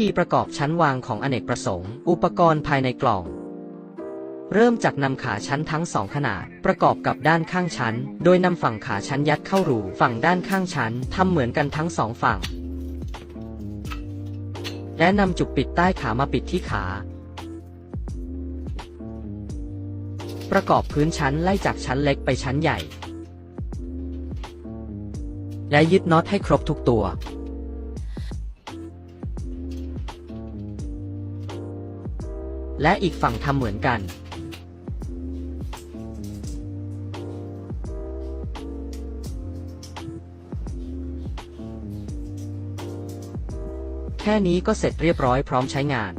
ธีประกอบชั้นวางของอเนกประสงค์ อุปกรณ์ภายในกล่อง เริ่มจากนำขาชั้นทั้งสองขนาด ประกอบกับด้านข้างชั้น โดยนำฝั่งขาชั้นยัดเข้ารูฝั่งด้านข้างชั้นทำเหมือนกันทั้งสองฝั่ง และนำจุกปิดใต้ขามาปิดที่ขา ประกอบพื้นชั้นไล่จากชั้นเล็กไปชั้นใหญ่ และยึดน็อตให้ครบทุกตัว และอีกฝั่งทำเหมือนกัน แค่นี้ก็เสร็จเรียบร้อยพร้อมใช้งาน